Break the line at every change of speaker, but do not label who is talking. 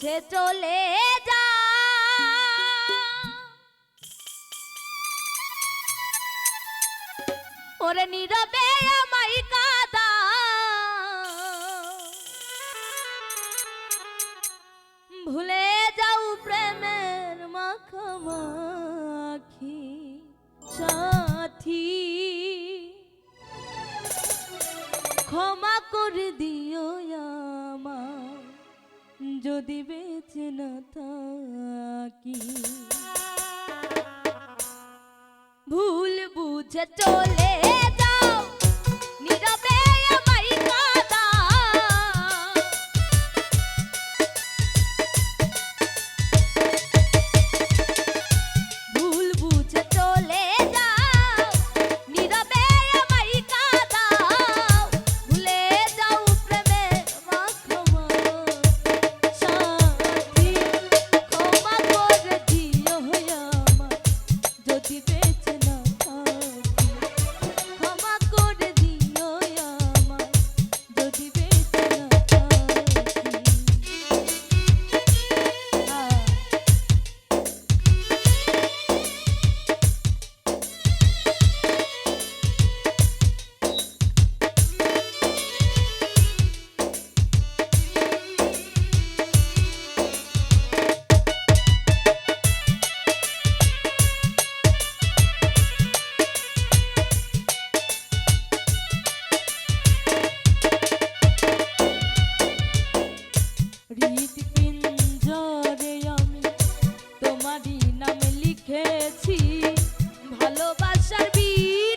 বুঝে চলে ওরে নীরবে আমায় কাদা। ভুলে যাও প্রেমের মাখামাখি সাথী ক্ষমা করে দিও যদি বেঁচে না থাকি। ভুল বুঝে চলে নাম লিখেছি ভালোবাসার বীজ